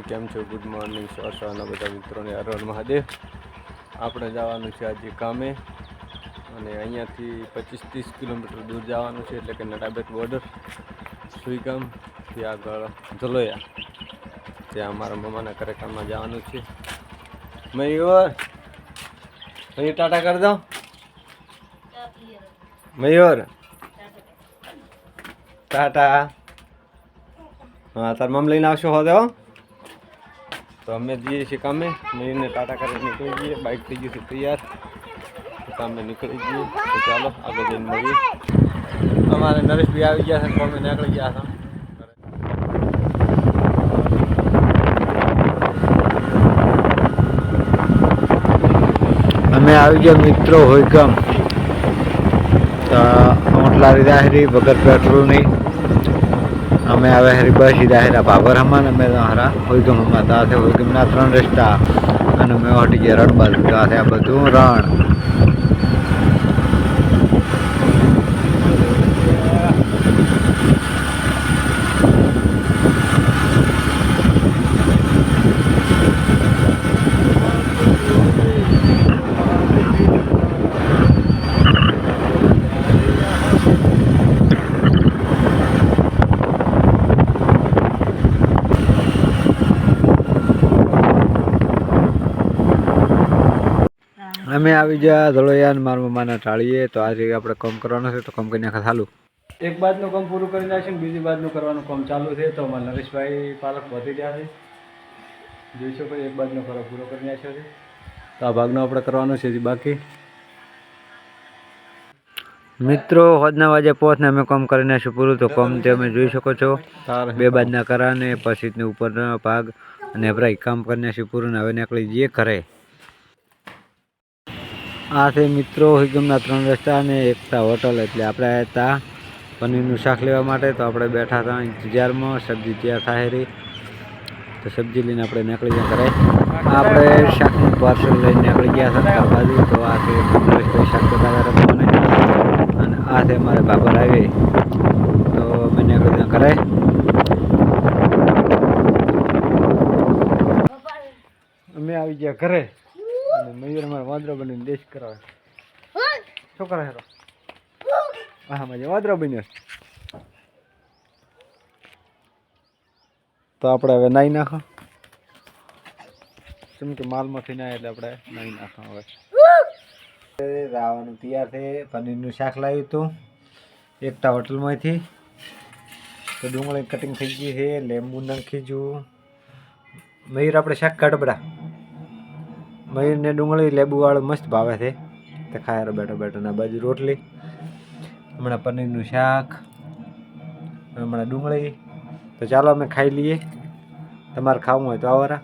Morning કેમ છો? Good morning સવારના બધા મિત્રોને હર મહાદેવ. આપણે જવાનું છે આજે કામે. અને અહીંયાથી પચીસ ત્રીસ કિલોમીટર દૂર જવાનું છે, એટલે કે નડાબેટ બોર્ડર સુઈગામથી આગળ ધલોયા. ત્યાં અમારા મામાના કાર્યક્રમમાં જવાનું છે. મયુર મયુર ટાટા કરી દો. મયુર, ટાટા. હા, તાર મમ લઈને આવશો હો હો તો અમે જઈએ છીએ કામે. મેં ટાટા કરીને નીકળી જઈએ. બાઇક થઈ ગયું છે તૈયાર. તો કામે નીકળી જઈએ. તો ચાલો, આગળ જઈને મળીએ. અમારે નરેશભાઈ આવી ગયા છે અમે નીકળી ગયા છે. અમે આવી ગયા મિત્રો હોય ગામ તો ઓટલા લીધા હરી વગર પેટ્રોલની અમે આવે હરી સીધા હેરા ભાભર હમાન, અમે હરા હોયગામ હમા તા છે હોયગામના ત્રણ રસ્તા. અને મેં હટી ગયા રણ બાજુ તા છે આ બધું રણ. અમે આવી ગયા ધોળિયા ને મારા મમ્માના ટાળીએ તો આજે આપણે કામ કરવાનું છે તો કામ કરી નાખે ચાલુ. એક બાજનું કામ પૂરું કરી નાખ્યું ને બીજી બાજનું કરવાનું કામ ચાલુ છે તો અમારા નરેશભાઈ પાલક વધી ગયા છે. જોઈ શકો એક બાજનો કરો પૂરો કરી નાખ્યો છે. તો આ ભાગનો આપણે કરવાનો છે હજી બાકી. મિત્રો હોદના વાજે પહોંચને અમે કામ કરી નાખ્યું પૂરું તો કામ તમે જોઈ શકો છો. બે બાજના કરાને પછી ઉપરનો ભાગ અને આપણે કામ કરી નાખ્યું પૂરું ને હવે નીકળી જઈએ ઘરે. આ છે મિત્રો હિગમના ત્રણ રસ્તા અને એકતા હોટલ એટલે આપણે હતા પનીરનું શાક લેવા માટે. તો આપણે બેઠા હતા ઇંતજારમાં સબ્જી તૈયાર થાય તો સબ્જી લઈને આપણે નીકળી ગયા કરાય આપણે શાકનું પાર્સલ લઈને નીકળી ગયા હતા બાજુ. તો આ છે શાક બતાવ્યા અને આ છે મારે બાબર આવી તો અમે નીકળી ગયા કરાય અમે આવી ગયા ઘરે. અને મયુર અમારે વાંદરો બનીને દેશ કરાવે શું કરે હેરો હા, મજા. વાંદરો બન્યો તો આપણે હવે નાઈ નાખો. કેમ કે માલમાંથી ના એટલે આપણે નાઈ નાખો હવે. રાવાનું તૈયાર છે. પનીરનું શાક લાવ્યું હતું. એકતા હોટલમાંથી. તો ડુંગળી કટિંગ થઈ ગઈ છે. લીંબુ નાખી જું મયુર, આપણે શાક કાઢબડા મયુરને ડુંગળી, લેબુવાળું મસ્ત ભાવે છે. તે ખાય બેઠો બેઠો ના બાજુ રોટલી. હમણાં પનીરનું શાક, હમણાં ડુંગળી. તો ચાલો અમે ખાઈ લઈએ. તમારે ખાવું હોય તો આવરા.